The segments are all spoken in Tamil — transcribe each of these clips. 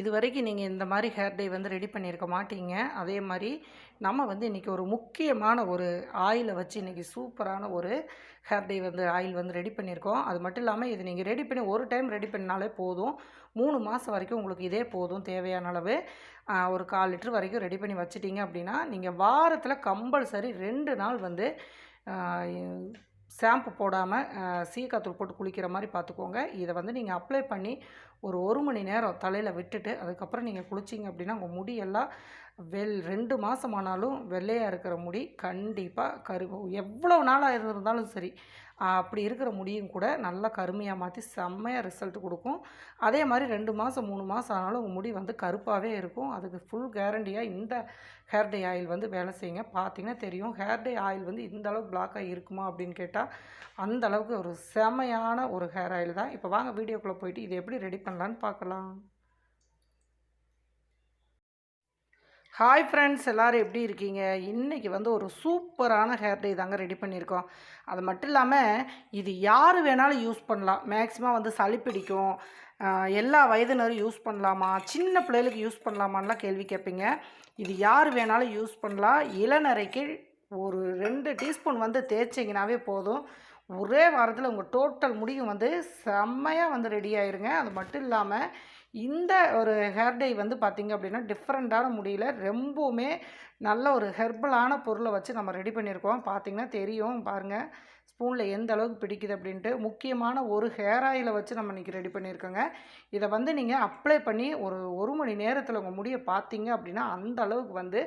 இது வரைக்கும் நீங்கள் இந்த மாதிரி ஹேர் டே வந்து ரெடி பண்ணியிருக்க மாட்டீங்க. அதே மாதிரி நம்ம வந்து இன்றைக்கி ஒரு முக்கியமான ஒரு ஆயிலை வச்சு இன்றைக்கி சூப்பரான ஒரு ஹேர் டே வந்து ஆயில் வந்து ரெடி பண்ணியிருக்கோம். அது மட்டும் இல்லாமல் இது நீங்கள் ரெடி பண்ணி ஒரு டைம் ரெடி பண்ணாலே போதும். மூணு மாதம் வரைக்கும் உங்களுக்கு இதே போதும் தேவையான அளவு. ஒரு கால் லிட்டர் வரைக்கும் ரெடி பண்ணி வச்சிட்டிங்க அப்படின்னா நீங்கள் வாரத்தில் கம்பல்சரி ரெண்டு நாள் வந்து ஷாம்பு போடாமல் சீக்காத்தூள் போட்டு குளிக்கிற மாதிரி பார்த்துக்கோங்க. இதை வந்து நீங்கள் அப்ளை பண்ணி ஒரு ஒரு மணி நேரம் தலையில் விட்டுட்டு அதுக்கப்புறம் நீங்கள் குளிச்சிங்க அப்படின்னா உங்கள் முடியெல்லாம் வெள் ரெண்டு மாதம் ஆனாலும் வெள்ளையாக இருக்கிற முடி கண்டிப்பாக கரு எவ்வளோ நாளாக இருந்திருந்தாலும் சரி அப்படி இருக்கிற முடியும் கூட நல்லா கருமையாக மாற்றி செம்மையாக ரிசல்ட் கொடுக்கும். அதே மாதிரி ரெண்டு மாதம் மூணு மாதம் ஆனாலும் உங்கள் முடி வந்து கருப்பாகவே இருக்கும். அதுக்கு ஃபுல் கேரண்டியாக இந்த ஹேர்டே ஆயில் வந்து வேலை செய்யுங்க. பார்த்தீங்கன்னா தெரியும் ஹேர் டே ஆயில் வந்து இந்த அளவுக்கு பிளாக்காக இருக்குமா அப்படின்னு கேட்டால் அந்த அளவுக்கு ஒரு செமையான ஒரு ஹேர் ஆயில் தான். இப்போ வாங்க வீடியோக்குள்ளே போயிட்டு இதை எப்படி ரெடி பண்ணலான்னு பார்க்கலாம். ஹாய் ஃப்ரெண்ட்ஸ் எல்லோரும் எப்படி இருக்கீங்க? இன்றைக்கி வந்து ஒரு சூப்பரான ஹேர் டே தாங்க ரெடி பண்ணியிருக்கோம். அது மட்டும் இல்லாமல் இது யார் வேணாலும் யூஸ் பண்ணலாம். மேக்ஸிமம் வந்து சளி பிடிக்கும். எல்லா வயதினரும் யூஸ் பண்ணலாமா? சின்ன பிள்ளைகளுக்கு யூஸ் பண்ணலாமான்லாம் கேள்வி கேட்பீங்க. இது யார் வேணாலும் யூஸ் பண்ணலாம். இளநரைக்கு ஒரு ரெண்டு டீஸ்பூன் வந்து தேய்ச்சிங்கனாவே போதும். ஒரே வாரத்தில் உங்கள் டோட்டல் முடியும் வந்து செம்மையாக வந்து ரெடி ஆயிருங்க. அது மட்டும் இல்லாமல் இந்த ஒரு ஹேர் டை வந்து பார்த்திங்க அப்படின்னா டிஃப்ரெண்ட்டான முடியல. ரொம்பவுமே நல்ல ஒரு ஹெர்பலான பொருளை வச்சு நம்ம ரெடி பண்ணியிருக்கோம். பார்த்திங்கன்னா தெரியும். பாருங்கள் ஸ்பூனில் எந்த அளவுக்கு பிடிக்குது அப்படின்ட்டு. முக்கியமான ஒரு ஹேர் ஆயிலை வச்சு நம்ம இன்றைக்கி ரெடி பண்ணியிருக்கோங்க. இதை வந்து நீங்கள் அப்ளை பண்ணி ஒரு ஒரு மணி நேரத்தில் உங்கள் முடியை பார்த்தீங்க அப்படின்னா அந்த அளவுக்கு வந்து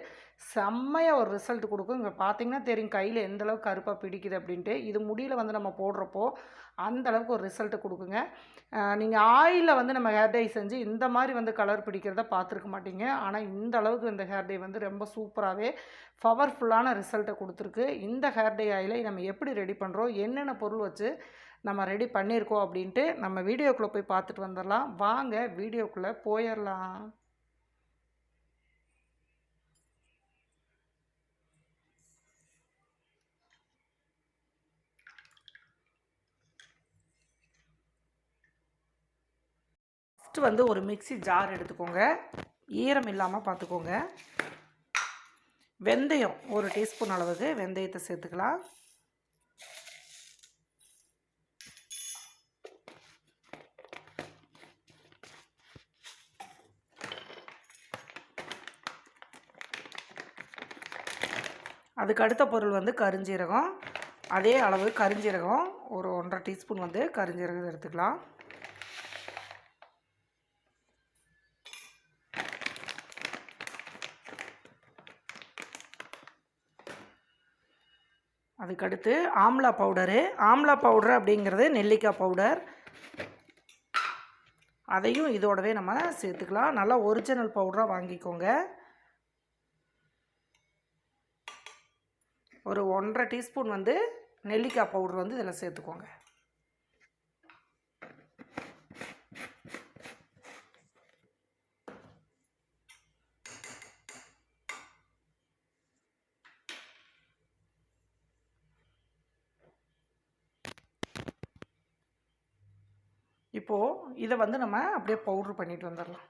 செம்மையாக ஒரு ரிசல்ட் கொடுக்கும். இங்கே பார்த்தீங்கன்னா தெரியும் கையில் எந்த அளவுக்கு கருப்பாக பிடிக்குது அப்படின்ட்டு. இது முடியில் வந்து நம்ம போடுறப்போ அந்த அளவுக்கு ஒரு ரிசல்ட்டு கொடுக்குங்க. நீங்கள் ஆயிலில் வந்து நம்ம ஹேர் டை செஞ்சு இந்த மாதிரி வந்து கலர் பிடிக்கிறத பார்த்துருக்க மாட்டீங்க. ஆனால் இந்த அளவுக்கு இந்த ஹேர் டை வந்து ரொம்ப சூப்பராகவே பவர்ஃபுல்லான ரிசல்ட்டை கொடுத்துருக்கு. இந்த ஹேர் டை ஆயிலை நம்ம எப்படி ரெடி பண்ணுறோம் என்னென்ன பொருள் வச்சு நம்ம ரெடி பண்ணியிருக்கோம் அப்படின்ட்டு நம்ம வீடியோக்குள்ளே போய் பார்த்துட்டு வந்துடலாம். வாங்க வீடியோக்குள்ளே போயிடலாம். ஃபஸ்ட்டு வந்து ஒரு மிக்ஸி ஜார் எடுத்துக்கோங்க. ஈரம் இல்லாமல் பார்த்துக்கோங்க. வெந்தயம் ஒரு டீஸ்பூன் அளவுக்கு வெந்தயத்தை சேர்த்துக்கலாம். அதுக்கு அடுத்த பொருள் வந்து கருஞ்சீரகம். அதே அளவு கருஞ்சீரகம். ஒரு ஒன்றரை டீஸ்பூன் வந்து கருஞ்சீரகம் எடுத்துக்கலாம். அதுக்கடுத்து ஆம்லா பவுடரு. ஆம்லா பவுடர் அப்படிங்கிறது நெல்லிக்காய் பவுடர். அதையும் இதோடவே நம்ம சேர்த்துக்கலாம். நல்லா ஒரிஜினல் பவுடராக வாங்கிக்கோங்க. ஒரு ஒன்றரை டீஸ்பூன் வந்து நெல்லிக்காய் பவுடர் வந்து இதில் சேர்த்துக்கோங்க. இப்போது இதை வந்து நம்ம அப்படியே பவுட்ரு பண்ணிட்டு வந்துடலாம்.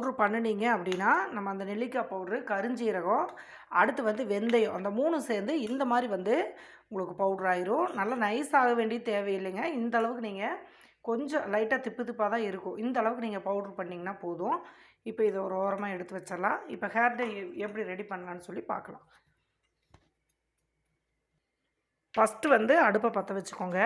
பவுட்ரு பண்ணினீங்க அப்படின்னா நம்ம அந்த நெல்லிக்காய் பவுட்ரு கருஞ்சீரகம் அடுத்து வந்து வெந்தயம் அந்த மூணு சேர்ந்து இந்த மாதிரி வந்து உங்களுக்கு பவுட்ரு ஆயிரும். நல்லா நைஸ் ஆக வேண்டிய தேவையில்லைங்க. இந்த அளவுக்கு நீங்கள் கொஞ்சம் லைட்டாக திப்பு திப்பாக தான் இருக்கும். இந்த அளவுக்கு நீங்கள் பவுட்ரு பண்ணிங்கன்னா போதும். இப்போ இதை ஒரு ஓரமாக எடுத்து வச்சிடலாம். இப்போ ஹேர் டை எப்படி ரெடி பண்ணலான்னு சொல்லி பார்க்கலாம். ஃபஸ்ட்டு வந்து அடுப்பை பற்ற வச்சுக்கோங்க.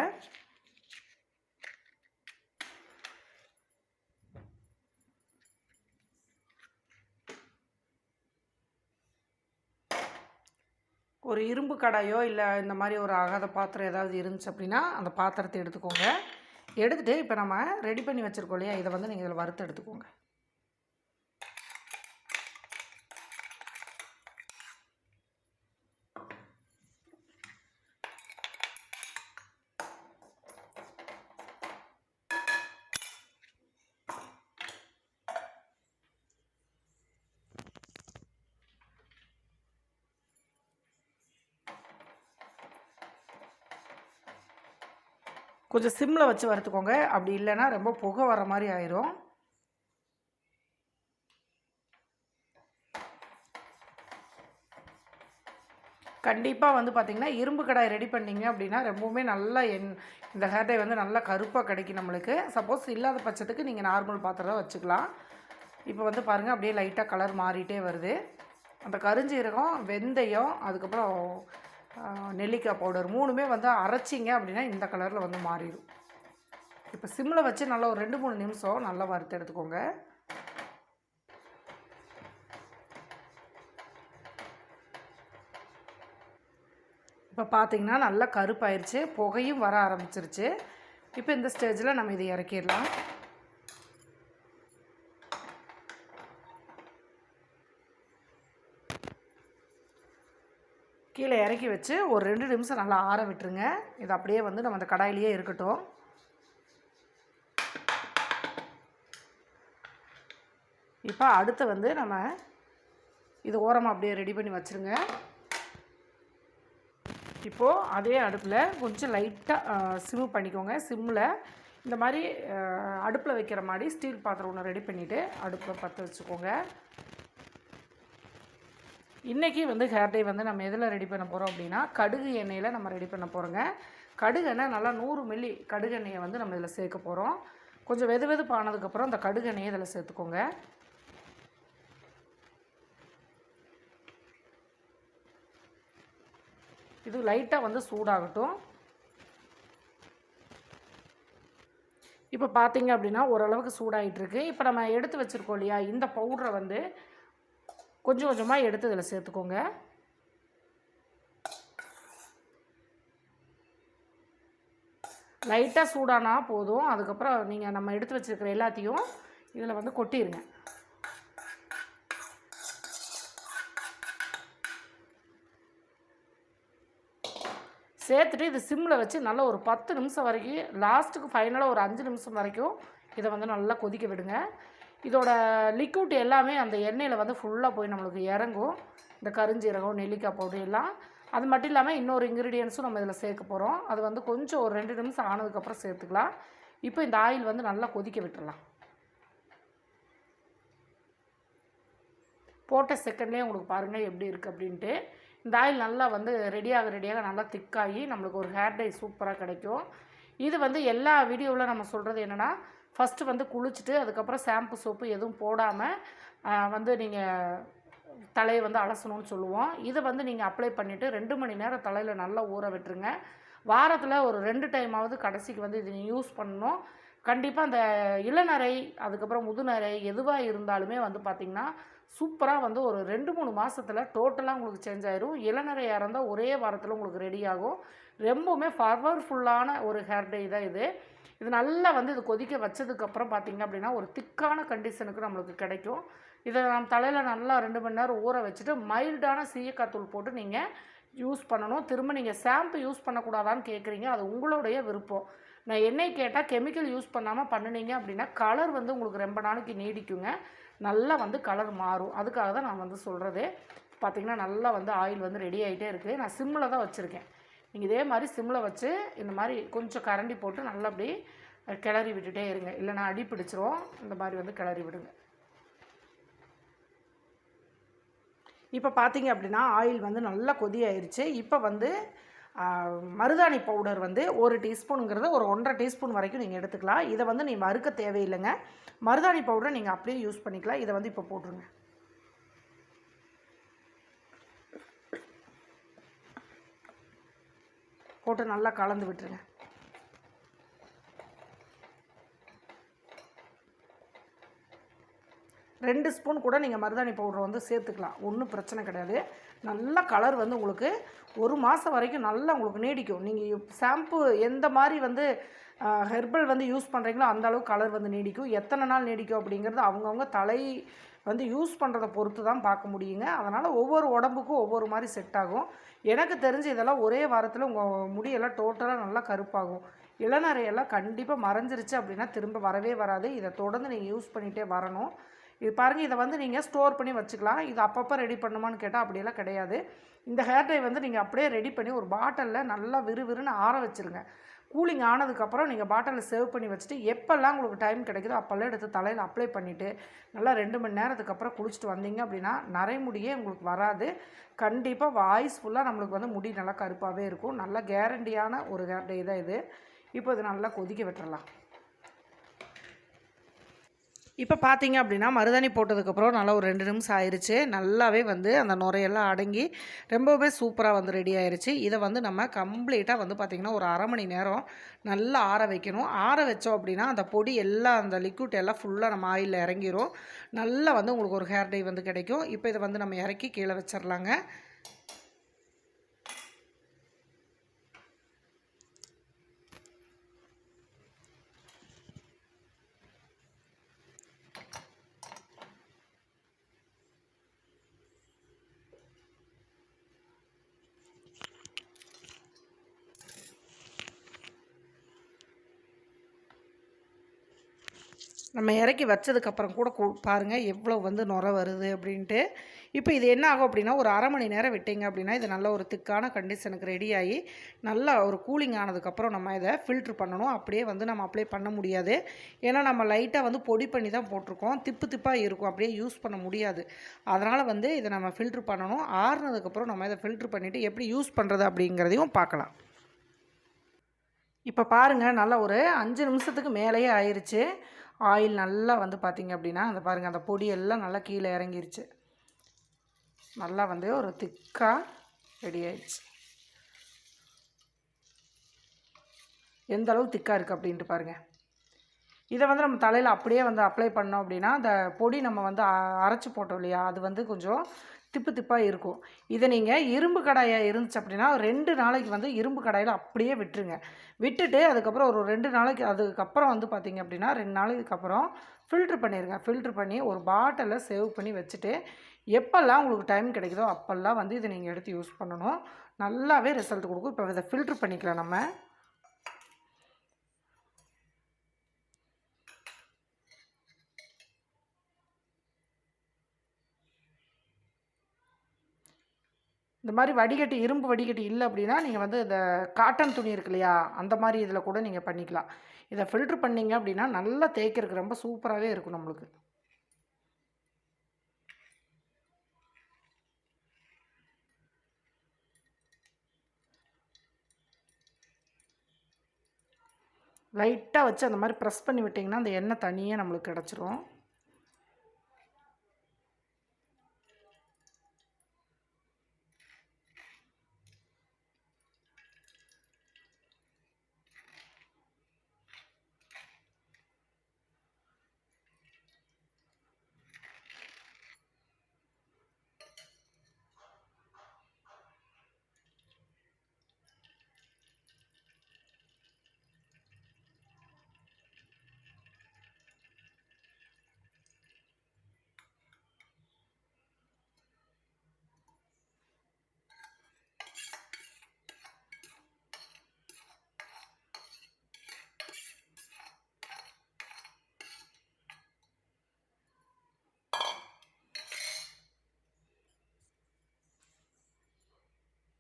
ஒரு இரும்பு கடாயோ இல்லை இந்த மாதிரி ஒரு அகாத பாத்திரம் ஏதாவது இருந்துச்சு அப்படின்னா அந்த பாத்திரத்தை எடுத்துக்கோங்க. எடுத்துகிட்டு இப்போ நம்ம ரெடி பண்ணி வச்சுருக்கோம் இல்லையா? இதை வந்து நீங்கள் இதில் வறுத்து எடுத்துக்கோங்க. கொஞ்சம் சிம்மில் வச்சு வறுத்துக்கோங்க. அப்படி இல்லைன்னா ரொம்ப புகை வர மாதிரி ஆயிரும். கண்டிப்பாக வந்து பார்த்திங்கன்னா இரும்பு கடாய் ரெடி பண்ணீங்க அப்படின்னா ரொம்பவுமே நல்லா என் இந்த ஹேர் டை வந்து நல்லா கருப்பாக கிடைக்கும் நம்மளுக்கு. சப்போஸ் இல்லாத பட்சத்துக்கு நீங்கள் நார்மல் பாத்திரம் வச்சுக்கலாம். இப்போ வந்து பாருங்கள் அப்படியே லைட்டாக கலர் மாறிட்டே வருது. அந்த கருஞ்சீரகம் வெந்தயம் அதுக்கப்புறம் நெல்லிக்காய் பவுடர் மூணுமே வந்து அரைச்சிங்க அப்படின்னா இந்த கலரில் வந்து மாறிடும். இப்போ சிம்மில் வச்சு நல்லா ஒரு ரெண்டு மூணு நிமிஷம் நல்லா வறுத்து எடுத்துக்கோங்க. இப்போ பார்த்தீங்கன்னா நல்லா கருப்பாயிருச்சு புகையும் வர ஆரம்பிச்சிருச்சு. இப்போ இந்த ஸ்டேஜில் நம்ம இதை இறக்கிடலாம். கீழே இறக்கி வச்சு ஒரு ரெண்டு நிமிஷம் நல்லா ஆற விட்டுருங்க. இது அப்படியே வந்து நம்ம அந்த கடாயிலேயே இருக்கட்டும். இப்போ அடுத்து வந்து நம்ம இது ஓரமாக அப்படியே ரெடி பண்ணி வச்சுருங்க. இப்போது அதே அடுப்பில் கொஞ்சம் லைட்டாக சிம் பண்ணிக்கோங்க. சிம்மில் இந்த மாதிரி அடுப்பில் வைக்கிற மாதிரி ஸ்டீல் பாத்திரம் ஒன்று ரெடி பண்ணிவிட்டு அடுப்பில் பற்ற வச்சுக்கோங்க. இன்றைக்கி வந்து ஹேர் டை வந்து நம்ம எதில் ரெடி பண்ண போகிறோம் அப்படின்னா கடுகு எண்ணெயில் நம்ம ரெடி பண்ண போகிறோங்க கடுகு எண்ணெய் நல்லா நூறு மில்லி கடுகு எண்ணெயை வந்து நம்ம இதில் சேர்க்க போகிறோம் கொஞ்சம் வெது வெதுப்பானதுக்கப்புறம் அந்த கடுகு எண்ணெயை இதில் சேர்த்துக்கோங்க. இது லைட்டாக வந்து சூடாகட்டும். இப்போ பார்த்தீங்க அப்படின்னா ஓரளவுக்கு சூடாகிட்டுருக்கு இப்போ நம்ம எடுத்து வச்சுருக்கோம் இல்லையா இந்த பவுடரை வந்து கொஞ்சம் கொஞ்சமாக எடுத்து இதில் சேர்த்துக்கோங்க. லைட்டாக சூடானா போதும். அதுக்கப்புறம் நீங்கள் நம்ம எடுத்து வச்சுருக்கிற எல்லாத்தையும் இதில் வந்து கொட்டிடுங்க சேர்த்துட்டு இது சிம்மில் வச்சு நல்லா ஒரு பத்து நிமிஷம் வரைக்கும் லாஸ்ட்டுக்கு ஃபைனலாக ஒரு அஞ்சு நிமிஷம் வரைக்கும் இதை வந்து நல்லா கொதிக்க விடுங்க. இதோட லிக்விட் எல்லாமே அந்த எண்ணெயில் வந்து ஃபுல்லாக போய் நம்மளுக்கு இறங்கும். இந்த கருஞ்சீரகம் நெல்லிக்காய் பவுடர் எல்லாம். அது மட்டும் இல்லாமல் இன்னொரு இன்க்ரீடியன்ஸும் நம்ம இதில் சேர்க்க போகிறோம் அது வந்து கொஞ்சம் ஒரு ரெண்டு நிமிஷம் ஆனதுக்கப்புறம் சேர்த்துக்கலாம். இப்போ இந்த ஆயில் வந்து நல்லா கொதிக்க விட்டுடலாம் போட்ட செகண்ட்லேயே உங்களுக்கு பாருங்கள் எப்படி இருக்குது அப்படின்ட்டு. இந்த ஆயில் நல்லா வந்து ரெடியாக ரெடியாக நல்லா திக்காகி நம்மளுக்கு ஒரு ஹேர் டை சூப்பராக கிடைக்கும். இது வந்து எல்லா வீடியோவில் நம்ம சொல்கிறது என்னென்னா ஃபஸ்ட்டு வந்து குளிச்சுட்டு அதுக்கப்புறம் ஷாம்பு சோப்பு எதுவும் போடாமல் வந்து நீங்கள் தலையை வந்து அலசணும்னு சொல்லுவோம். இதை வந்து நீங்கள் அப்ளை பண்ணிவிட்டு ரெண்டு மணி நேரம் தலையில் நல்லா ஊற விட்டுருங்க. வாரத்தில் ஒரு ரெண்டு டைமாவது கடைசிக்கு வந்து இது நீங்கள் யூஸ் பண்ணணும். கண்டிப்பாக அந்த இளநரை அதுக்கப்புறம் முதுநரை எதுவாக இருந்தாலுமே வந்து பார்த்திங்கன்னா சூப்பராக வந்து ஒரு ரெண்டு மூணு மாதத்தில் டோட்டலாக உங்களுக்கு சேஞ்ச் ஆயிரும். இளநரையாக இருந்தால் ஒரே வாரத்தில் உங்களுக்கு ரெடி ஆகும். ரொம்பவுமே பவர்ஃபுல்லான ஒரு ஹேர் டே தான் இது. இது நல்லா வந்து இது கொதிக்க வச்சதுக்கப்புறம் பார்த்திங்க அப்படின்னா ஒரு திக்கான கண்டிஷனுக்கு நம்மளுக்கு கிடைக்கும். இதை நம்ம தலையில் நல்லா ரெண்டு மணி நேரம் ஊற வச்சுட்டு மைல்டான சீயக்காத்தூள் போட்டு நீங்கள் யூஸ் பண்ணணும். திரும்ப நீங்கள் ஷாம்பு யூஸ் பண்ணக்கூடாதான்னு கேட்குறீங்க அது உங்களுடைய விருப்பம். நான் எண்ணெய் கேட்டால் கெமிக்கல் யூஸ் பண்ணாமல் பண்ணுனீங்க அப்படின்னா கலர் வந்து உங்களுக்கு ரொம்ப நாளைக்கு நீடிக்குங்க. நல்லா வந்து கலர் மாறும். அதுக்காக தான் நான் வந்து சொல்கிறது பார்த்திங்கன்னா நல்லா வந்து ஆயில் வந்து ரெடி ஆகிட்டே இருக்குது நான் சிம்மில் தான் வச்சுருக்கேன். நீங்கள் இதே மாதிரி சிம்மில் வச்சு இந்த மாதிரி கொஞ்சம் கரண்டி போட்டு நல்லா அப்படி கிளறி விட்டுட்டே இருங்க. இல்லைனா அடி பிடிச்சிரும். இந்த மாதிரி வந்து கிளறி விடுங்க. இப்போ பார்த்தீங்க அப்படின்னா ஆயில் வந்து நல்லா கொதி ஆயிடுச்சு இப்போ வந்து மருதாணி பவுடர் வந்து ஒரு டீஸ்பூனுங்கிறது ஒரு ஒன்றரை டீஸ்பூன் வரைக்கும் நீங்கள் எடுத்துக்கலாம். இதை வந்து நீங்கள் மறுக்க தேவையில்லைங்க. மருதாணி பவுடரை நீங்கள் அப்படியே யூஸ் பண்ணிக்கலாம். இதை வந்து இப்போ போட்டுருங்க. போட்டு நல்லா கலந்து விட்டுருங்க. ரெண்டு ஸ்பூன் கூட நீங்கள் மருதாணி பவுடர் வந்து சேர்த்துக்கலாம். ஒன்றும் பிரச்சனை கிடையாது. நல்ல கலர் வந்து உங்களுக்கு ஒரு மாதம் வரைக்கும் நல்லா உங்களுக்கு நீடிக்கும். நீங்கள் ஷாம்பு எந்த மாதிரி வந்து ஹெர்பல் வந்து யூஸ் பண்ணுறீங்களோ அந்த அளவுக்கு கலர் வந்து நீடிக்கும். எத்தனை நாள் நீடிக்கும் அப்படிங்கிறது அவங்கவுங்க தலை வந்து யூஸ் பண்ணுறத பொறுத்து தான் பார்க்க முடியுங்க. அதனால் ஒவ்வொரு உடம்புக்கும் ஒவ்வொரு மாதிரி செட் ஆகும். எனக்கு தெரிஞ்சு இதெல்லாம் ஒரே வாரத்தில் உங்கள் முடியெல்லாம் டோட்டலாக நல்லா கருப்பாகும். இளநரையெல்லாம் கண்டிப்பாக மறைஞ்சிருச்சு அப்படின்னா திரும்ப வரவே வராது. இதை தொடர்ந்து நீங்கள் யூஸ் பண்ணிகிட்டே வரணும். இது பாருங்கள் இதை வந்து நீங்கள் ஸ்டோர் பண்ணி வச்சுக்கலாம். இது அப்பப்போ ரெடி பண்ணுமான்னு கேட்டால் அப்படியெல்லாம் கிடையாது. இந்த ஹேர் டை வந்து நீங்கள் அப்படியே ரெடி பண்ணி ஒரு பாட்டிலில் நல்லா விறுவிறுன்னு ஆற வச்சுருங்க. கூலிங் ஆனதுக்கப்புறம் நீங்கள் பாட்டிலில் சேவ் பண்ணி வச்சுட்டு எப்போல்லாம் உங்களுக்கு டைம் கிடைக்குதோ அப்போல்லாம் எடுத்து தலையில் அப்ளை பண்ணிவிட்டு நல்லா ரெண்டு மணி நேரத்துக்கு அப்புறம் குளிச்சுட்டு வந்தீங்க அப்படின்னா நரைமுடியே உங்களுக்கு வராது. கண்டிப்பாக வாய்ஸ் ஃபுல்லாக நம்மளுக்கு வந்து முடி நல்லா கருப்பாகவே இருக்கும். நல்ல கேரண்டியான ஒரு ஹேர் டே தான் இது. இப்போ இது நல்லா கொதிக்க விட்டுறலாம். இப்போ பார்த்தீங்க அப்படின்னா மருதாணி போட்டதுக்கப்புறம் நல்லா ஒரு ரெண்டு நிமிஷம் ஆயிடுச்சு நல்லாவே வந்து அந்த நுரையெல்லாம் அடங்கி ரொம்பவே சூப்பராக வந்து ரெடி ஆயிடுச்சு இதை வந்து நம்ம கம்ப்ளீட்டாக வந்து பார்த்திங்கன்னா ஒரு அரை மணி நேரம் நல்லா ஆற வைக்கணும். ஆற வச்சோம் அப்படின்னா அந்த பொடி எல்லாம் அந்த லிக்விட் எல்லாம் ஃபுல்லாக நம்ம ஆயிலில் இறங்கிரும். நல்லா வந்து உங்களுக்கு ஒரு ஹேர் டை வந்து கிடைக்கும். இப்போ இதை வந்து நம்ம இறக்கி கீழே வச்சிடலாங்க. நம்ம இறக்கி வச்சதுக்கப்புறம் கூட கூ பாருங்கள் எவ்வளோ வந்து நுர வருது அப்படின்ட்டு. இப்போ இது என்ன ஆகும் அப்படின்னா ஒரு அரை மணி நேரம் விட்டிங்க அப்படின்னா இது நல்ல ஒரு திக்கான கண்டிஷனுக்கு ரெடி ஆகி நல்லா ஒரு கூலிங் ஆனதுக்கப்புறம் நம்ம இதை ஃபில்ட்ரு பண்ணணும். அப்படியே வந்து நம்ம அப்ளை பண்ண முடியாது. ஏன்னா நம்ம லைட்டாக வந்து பொடி பண்ணி தான் போட்டிருக்கோம். திப்பு திப்பாக இருக்கும். அப்படியே யூஸ் பண்ண முடியாது. அதனால் வந்து இதை நம்ம ஃபில்ட்ரு பண்ணணும். ஆறுனதுக்கப்புறம் நம்ம இதை ஃபில்ட்ரு பண்ணிவிட்டு எப்படி யூஸ் பண்ணுறது அப்படிங்கிறதையும் பார்க்கலாம். இப்போ பாருங்கள் நல்லா ஒரு அஞ்சு நிமிஷத்துக்கு மேலேயே ஆயிடுச்சு ஆயில் நல்லா வந்து பார்த்திங்க அப்படின்னா அந்த பாருங்கள் அந்த பொடியெல்லாம் நல்லா கீழே இறங்கிருச்சு. நல்லா வந்து ஒரு திக்காக ரெடி ஆயிடுச்சு. எந்த அளவு திக்காக இருக்குது அப்படின்ட்டு பாருங்கள் இதை வந்து நம்ம தலையில் அப்படியே வந்து அப்ளை பண்ணோம் அப்படின்னா அந்த பொடி நம்ம வந்து அரைச்சி போட்டோம் இல்லையா? அது வந்து கொஞ்சம் திப்பு திப்பாக இருக்கும். இதை நீங்கள் இரும்பு கடாயாக இருந்துச்சு அப்படின்னா ரெண்டு நாளைக்கு வந்து இரும்பு கடாயில் அப்படியே விட்டுருங்க. விட்டுட்டு அதுக்கப்புறம் ஒரு ரெண்டு நாளைக்கு அதுக்கப்புறம் வந்து பார்த்திங்க அப்படின்னா ரெண்டு நாளைக்கு அப்புறம் ஃபில்ட்ரு பண்ணிடுங்க ஃபில்ட்ரு பண்ணி ஒரு பாட்டிலில் சேவ் பண்ணி வச்சுட்டு எப்போல்லாம் உங்களுக்கு டைம் கிடைக்குதோ அப்போல்லாம் வந்து இதை நீங்கள் எடுத்து யூஸ் பண்ணணும். நல்லாவே ரிசல்ட் கொடுக்கும். இப்போ இதை ஃபில்ட்ரு பண்ணிக்கலாம் நம்ம. இந்த மாதிரி வடிகட்டி இரும்பு வடிகட்டி இல்லை அப்படின்னா நீங்கள் வந்து இந்த காட்டன் துணி இருக்கு இல்லையா அந்த மாதிரி இதில் கூட நீங்கள் பண்ணிக்கலாம். இதை ஃபில்ட்ரு பண்ணிங்க அப்படின்னா நல்லா தேய்க்கிறதுக்கு ரொம்ப சூப்பராகவே இருக்கும் நம்மளுக்கு. லைட்டாக வச்சு அந்த மாதிரி ப்ரெஸ் பண்ணி விட்டிங்கன்னா அந்த எண்ணெய் தனியாக நம்மளுக்கு கிடச்சிரும்.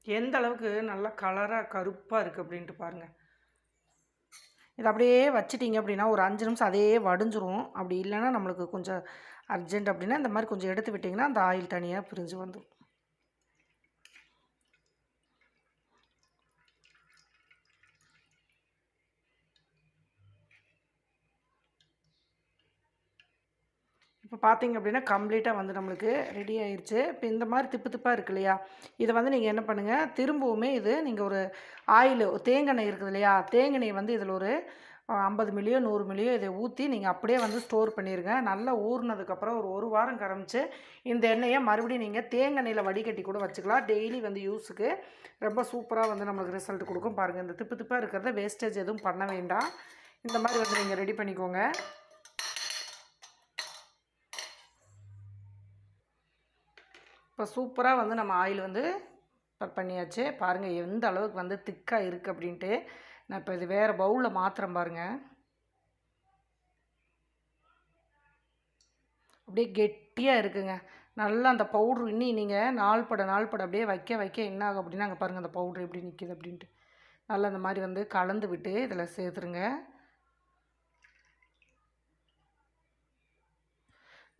எந்த அளவுக்கு நல்லா கலராக கருப்பாக இருக்குது அப்படின்ட்டு பாருங்கள் இதை அப்படியே வச்சிட்டிங்க அப்படின்னா ஒரு அஞ்சு நிமிஷம் அதே வடிஞ்சிரும். அப்படி இல்லைன்னா நம்மளுக்கு கொஞ்சம் அர்ஜென்ட் அப்படின்னா இந்த மாதிரி கொஞ்சம் எடுத்து விட்டிங்கன்னா அந்த ஆயில் தனியாக பிரிஞ்சு வந்துடும் இப்போ பார்த்தீங்க அப்படின்னா கம்ப்ளீட்டாக வந்து நம்மளுக்கு ரெடி ஆயிடுச்சு இப்போ இந்த மாதிரி திப்பு திப்பாக இருக்கு இல்லையா? இதை வந்து நீங்கள் என்ன பண்ணுங்கள் திரும்பவுமே இது நீங்கள் ஒரு ஆயில் தேங்காய் இருக்குது இல்லையா? தேங்காய் வந்து இதில் ஒரு ஐம்பது மில்லியோ நூறு மில்லியோ இதை ஊற்றி நீங்கள் அப்படியே வந்து ஸ்டோர் பண்ணிடுங்க நல்லா ஊறினதுக்கப்புறம் ஒரு ஒரு வாரம் கரமிச்சு இந்த எண்ணெயை மறுபடியும் நீங்கள் தேங்காய் வடிகட்டி கூட வச்சுக்கலாம். டெய்லி வந்து யூஸுக்கு ரொம்ப சூப்பராக வந்து நம்மளுக்கு ரிசல்ட் கொடுக்கும். பாருங்கள் இந்த திப்பு திப்பாக இருக்கிறத வேஸ்டேஜ் எதுவும் பண்ண வேண்டாம். இந்த மாதிரி வந்து நீங்கள் ரெடி பண்ணிக்கோங்க. இப்போ சூப்பராக வந்து நம்ம ஆயில் வந்து கட் பண்ணியாச்சு. பாருங்கள் எந்த அளவுக்கு வந்து திக்காக இருக்குது அப்படின்ட்டு. நான் இப்போ இது வேறு பவுலில் மாத்திரம் பாருங்கள் அப்படியே கெட்டியாக இருக்குங்க. நல்லா அந்த பவுட்ரு இன்னி நீங்கள் நாள் பட நாள் பட அப்படியே வைக்க வைக்க என்ன ஆகும் அப்படின்னா அங்கே பாருங்கள் அந்த பவுட்ரு எப்படி நிற்கிது அப்படின்ட்டு. நல்லா இந்த மாதிரி வந்து கலந்து விட்டு இதில் சேர்த்துருங்க.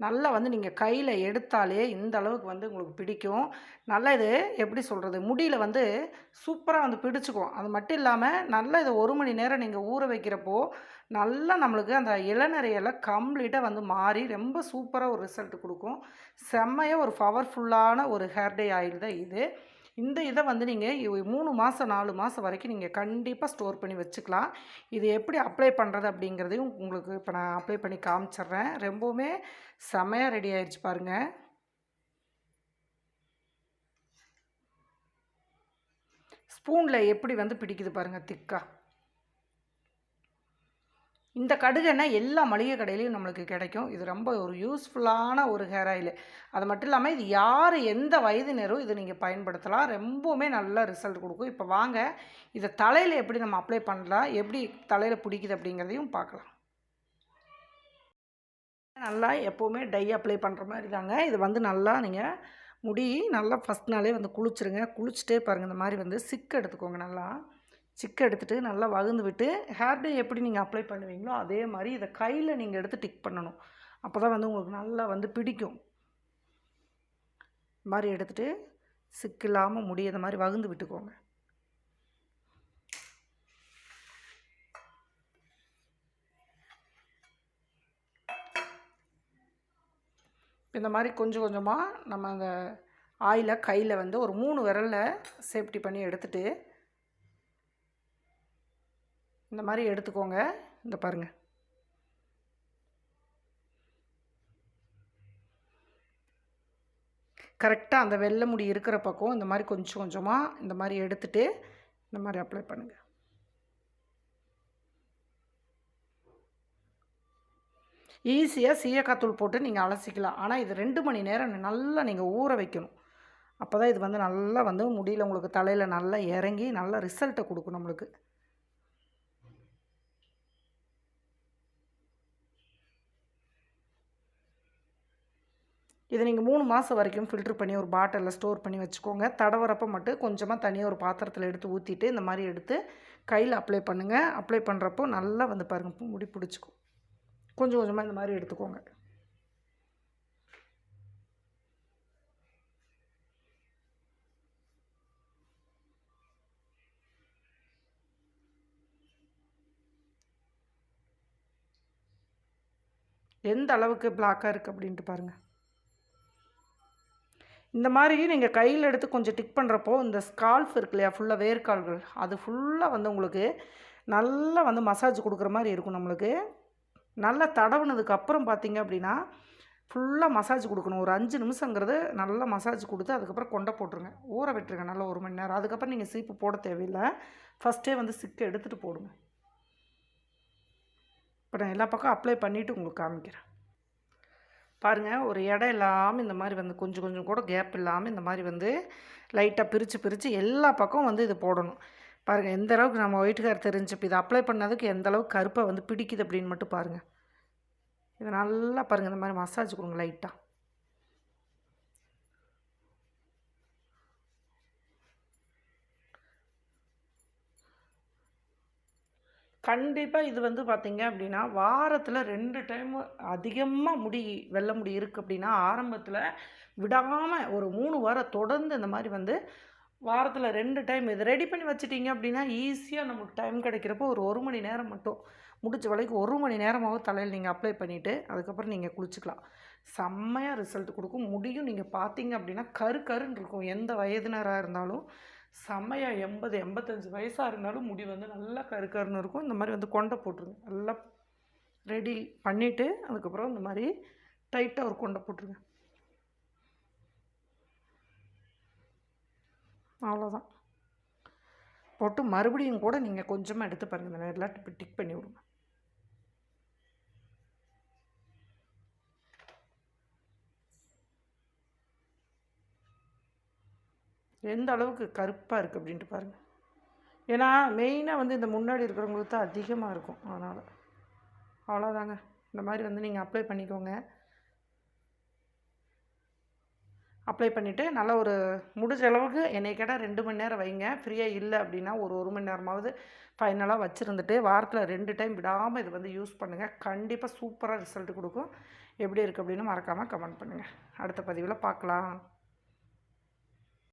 நல்லா வந்து நீங்கள் கையில் எடுத்தாலே இந்த அளவுக்கு வந்து உங்களுக்கு பிடிக்கும். நல்லா இது எப்படி சொல்கிறது முடியில் வந்து சூப்பராக வந்து பிடிச்சிக்கும். அது மட்டும் இல்லாமல் நல்லா இதை ஒரு மணி நேரம் நீங்கள் ஊற வைக்கிறப்போ நல்லா நம்மளுக்கு அந்த இளநறையெல்லாம் கம்ப்ளீட்டாக வந்து மாறி ரொம்ப சூப்பராக ஒரு ரிசல்ட் கொடுக்கும். செம்மையாக ஒரு பவர்ஃபுல்லான ஒரு ஹேர் டே ஆயில் தான் இது. இந்த இதை வந்து நீங்கள் மூணு மாதம் நாலு மாதம் வரைக்கும் நீங்கள் கண்டிப்பாக ஸ்டோர் பண்ணி வச்சுக்கலாம். இது எப்படி அப்ளை பண்ணுறது அப்படிங்கிறதையும் உங்களுக்கு இப்போ நான் அப்ளை பண்ணி காமிச்சிட்றேன் ரொம்பவுமே செமையாக ரெடி ஆயிடுச்சு பாருங்கள் ஸ்பூனில் எப்படி வந்து பிடிக்குது பாருங்கள் திக்காக இந்த கடுகெண்ணெய் எல்லா மளிகை கடையிலையும் நம்மளுக்கு கிடைக்கும். இது ரொம்ப ஒரு யூஸ்ஃபுல்லான ஒரு ஹேர் ஆயில் அது மட்டும் இல்லாமல் இது யார் எந்த வயதினரும் இதை நீங்கள் பயன்படுத்தலாம். ரொம்பவுமே நல்ல ரிசல்ட் கொடுக்கும். இப்போ வாங்க இதை தலையில் எப்படி நம்ம அப்ளை பண்ணலாம்? எப்படி தலையில் பிடிக்குது அப்படிங்கிறதையும் பார்க்கலாம். நல்லா எப்போவுமே டை அப்ளை பண்ணுற மாதிரி தாங்க. இது வந்து நல்லா நீங்கள் முடி நல்லா ஃபஸ்ட் நாளே வந்து குளிச்சுருங்க. குளிச்சுட்டே பாருங்கள் இந்த மாதிரி வந்து சிக்கு எடுத்துக்கோங்க நல்லா. சிக்கு எடுத்துகிட்டு நல்லா வகுந்து விட்டு ஹேர் டே எப்படி நீங்கள் அப்ளை பண்ணுவீங்களோ அதே மாதிரி இதை கையில் நீங்கள் எடுத்து டிக் பண்ணணும். அப்போ தான் வந்து உங்களுக்கு நல்லா வந்து பிடிக்கும். மாதிரி எடுத்துகிட்டு சிக்கு இல்லாமல் முடியாத மாதிரி வகுந்து விட்டுக்கோங்க. இந்த மாதிரி கொஞ்சம் கொஞ்சமாக நம்ம அந்த ஆயிலை கையில் வந்து ஒரு மூணு விரலில் சேஃப்டி பண்ணி எடுத்துகிட்டு இந்த மாதிரி எடுத்துக்கோங்க. இந்த பாருங்கள் கரெக்டாக அந்த வெள்ளை முடி இருக்கிற பக்கம் இந்த மாதிரி கொஞ்சம் கொஞ்சமாக இந்த மாதிரி எடுத்துட்டு இந்த மாதிரி அப்ளை பண்ணுங்கள் ஈஸியாக சீயக்காத்தூள் போட்டு நீங்கள் அலசிக்கலாம். ஆனால் இது ரெண்டு மணி நேரம் நல்லா நீங்கள் ஊற வைக்கணும். அப்போ தான் இது வந்து நல்லா வந்து முடியல உங்களுக்கு தலையில் நல்லா இறங்கி நல்லா ரிசல்ட்டை கொடுக்கும் நம்மளுக்கு. இதை நீங்கள் மூணு மாதம் வரைக்கும் ஃபில்ட்ரு பண்ணி ஒரு பாட்டிலில் ஸ்டோர் பண்ணி வச்சுக்கோங்க. தடவரப்போ மட்டும் கொஞ்சமாக தனியாக ஒரு பாத்திரத்தில் எடுத்து ஊற்றிட்டு இந்த மாதிரி எடுத்து கையில் அப்ளை பண்ணுங்கள் அப்ளை பண்ணுறப்போ நல்லா வந்து பாருங்கள் முடி பிடிச்சிக்கும். கொஞ்சம் கொஞ்சமாக இந்த மாதிரி எடுத்துக்கோங்க. எந்த அளவுக்கு பிளாக்காக இருக்குது அப்படின்ட்டு பாருங்கள் இந்த மாதிரி நீங்கள் கையில் எடுத்து கொஞ்சம் டிக் பண்ணுறப்போ இந்த ஸ்கால்ஃப் இருக்கு இல்லையா ஃபுல்லாக வேர்க்கால்கள் அது ஃபுல்லாக வந்து உங்களுக்கு நல்லா வந்து மசாஜ் கொடுக்குற மாதிரி இருக்கும் நம்மளுக்கு. நல்லா தடவுனதுக்கு அப்புறம் பார்த்தீங்க அப்படின்னா ஃபுல்லாக மசாஜ் கொடுக்கணும். ஒரு அஞ்சு நிமிஷங்கிறது நல்லா மசாஜ் கொடுத்து அதுக்கப்புறம் கொண்டை போட்டுருங்க. ஊற விட்டுருங்க நல்லா ஒரு மணி நேரம். அதுக்கப்புறம் நீங்கள் சீப்பு போட தேவையில்லை. ஃபஸ்ட்டே வந்து சிக்கை எடுத்துகிட்டு போடுங்க. இப்போ நான் எல்லா பக்கம் அப்ளை பண்ணிவிட்டு உங்களுக்கு காமிக்கிறேன். பாருங்கள் ஒரு இடம் இல்லாமல் இந்த மாதிரி வந்து கொஞ்சம் கொஞ்சம் கூட கேப் இல்லாமல் இந்த மாதிரி வந்து லைட்டாக பிரித்து பிரித்து எல்லா பக்கம் வந்து இது போடணும். பாருங்கள் எந்த அளவுக்கு நம்ம ஒயிட் தெரிஞ்சப்போ இதை அப்ளை பண்ணதுக்கு எந்த அளவுக்கு கருப்பை வந்து பிடிக்குது அப்படின்னு மட்டும் பாருங்கள் இதை நல்லா பாருங்கள் இந்த மாதிரி மசாஜ் கொடுங்க லைட்டாக கண்டிப்பாக இது வந்து பார்த்திங்க அப்படின்னா வாரத்தில் ரெண்டு டைம் அதிகமாக முடி வெள்ள முடி இருக்குது அப்படின்னா ஆரம்பத்தில் விடாமல் ஒரு மூணு வாரம் தொடர்ந்து இந்த மாதிரி வந்து வாரத்தில் ரெண்டு டைம் இது ரெடி பண்ணி வச்சுட்டிங்க அப்படின்னா ஈஸியாக நமக்கு டைம் கிடைக்கிறப்போ ஒரு ஒரு மணி நேரம் மட்டும். முடிச்ச வரைக்கும் ஒரு மணி நேரமாகவும் தலையில் நீங்கள் அப்ளை பண்ணிவிட்டு அதுக்கப்புறம் நீங்கள் குளிச்சுக்கலாம். செம்மையாக ரிசல்ட் கொடுக்கும். முடியும். நீங்கள் பார்த்தீங்க அப்படின்னா கரு கருன்னு இருக்கும். எந்த வயதினராக இருந்தாலும் செம்மையாக எண்பது எண்பத்தஞ்சு வயசாக இருந்தாலும் முடி வந்து நல்லா கரு கருன்னு இருக்கும். இந்த மாதிரி வந்து கொண்டை போட்டுருங்க. நல்லா ரெடி பண்ணிவிட்டு அதுக்கப்புறம் இந்த மாதிரி டைட்டாக ஒரு கொண்டை போட்டுருங்க. அவ்வளோதான் போட்டு மறுபடியும் கூட நீங்கள் கொஞ்சமாக எடுத்து பாருங்கள் இந்த நேரில் டிக் பண்ணி விடுங்க. எந்த அளவுக்கு கருப்பாக இருக்குது அப்படின்ட்டு பாருங்கள் ஏன்னா மெயினாக வந்து இந்த முன்னாடி இருக்கிறவங்களுக்கு தான் அதிகமாக இருக்கும். அதனால். அவ்வளோதாங்க இந்த மாதிரி வந்து நீங்கள் அப்ளை பண்ணிக்கோங்க. அப்ளை பண்ணிவிட்டு நல்லா ஒரு முடிஞ்ச அளவுக்கு என்னை கேட்டால் ரெண்டு மணி நேரம் வைங்க. ஃப்ரீயாக இல்லை அப்படின்னா ஒரு ஒரு மணி நேரமாவது ஃபைனலாக வச்சுருந்துட்டு வாரத்தில் ரெண்டு டைம் விடாமல் இது வந்து யூஸ் பண்ணுங்கள் கண்டிப்பாக சூப்பராக ரிசல்ட் கொடுக்கும். எப்படி இருக்குது அப்படின்னு மறக்காமல் கமெண்ட் பண்ணுங்கள் அடுத்த பதிவில் பார்க்கலாம்.